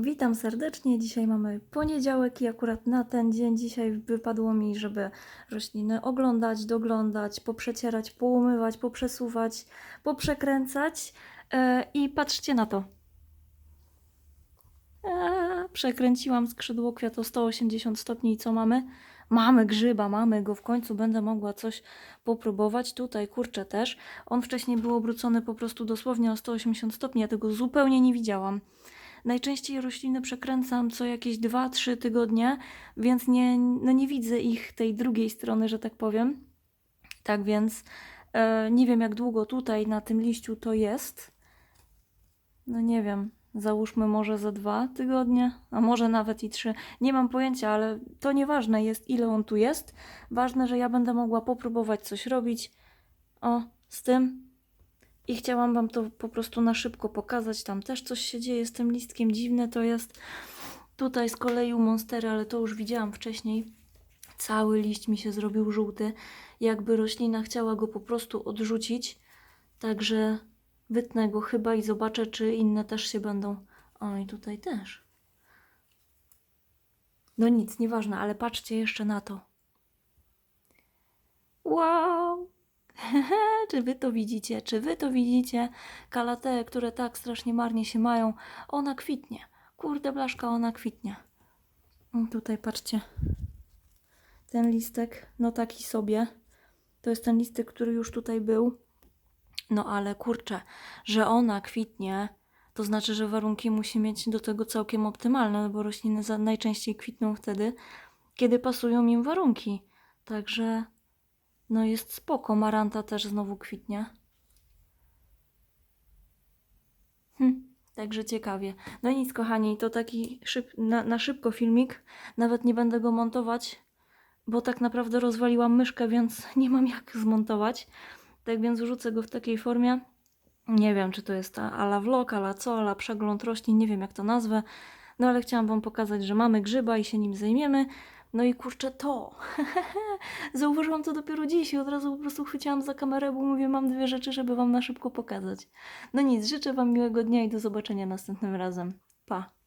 Witam serdecznie. Dzisiaj mamy poniedziałek i akurat na ten dzień dzisiaj wypadło mi, żeby rośliny oglądać, doglądać, poprzecierać, poumywać, poprzesuwać, poprzekręcać. E, I patrzcie na to. E, przekręciłam skrzydło kwiat o 180 stopni i co mamy? Mamy grzyba, mamy go, w końcu będę mogła coś popróbować. Tutaj kurczę też. On wcześniej był obrócony po prostu dosłownie o 180 stopni, ja tego zupełnie nie widziałam. Najczęściej rośliny przekręcam co jakieś 2-3 tygodnie, więc nie, no nie widzę ich tej drugiej strony, że tak powiem. Tak więc e, nie wiem, jak długo tutaj na tym liściu to jest. No nie wiem, załóżmy może za dwa tygodnie, a może nawet i trzy. Nie mam pojęcia, ale to nieważne jest, ile on tu jest. Ważne, że ja będę mogła popróbować coś robić. O, z tym i chciałam Wam to po prostu na szybko pokazać. Tam też coś się dzieje z tym listkiem. Dziwne to jest. Tutaj z kolei u Monstery, ale to już widziałam wcześniej. Cały liść mi się zrobił żółty. Jakby roślina chciała go po prostu odrzucić. Także wytnę go chyba i zobaczę, czy inne też się będą. O, i tutaj też. No nic, nieważne, ale patrzcie jeszcze na to. Wow! Czy wy to widzicie? Czy wy to widzicie? Kalatee, które tak strasznie marnie się mają, ona kwitnie. Kurde blaszka, ona kwitnie. Tutaj patrzcie. Ten listek, no taki sobie. To jest ten listek, który już tutaj był. No ale kurczę, że ona kwitnie, to znaczy, że warunki musi mieć do tego całkiem optymalne, no bo rośliny najczęściej kwitną wtedy, kiedy pasują im warunki. Także no jest spoko. Maranta też znowu kwitnie. Hm, także ciekawie. No nic, kochani, to taki szyb, na, na szybko filmik. Nawet nie będę go montować, bo tak naprawdę rozwaliłam myszkę, więc nie mam jak zmontować. Tak więc wrzucę go w takiej formie. Nie wiem, czy to jest ta ala vlog, ala co, ala przegląd roślin, nie wiem jak to nazwę. No ale chciałam Wam pokazać, że mamy grzyba i się nim zajmiemy. No i kurczę to. Zauważyłam to dopiero dziś i od razu po prostu chwyciłam za kamerę, bo mówię, mam dwie rzeczy, żeby Wam na szybko pokazać. No nic, życzę Wam miłego dnia i do zobaczenia następnym razem. Pa!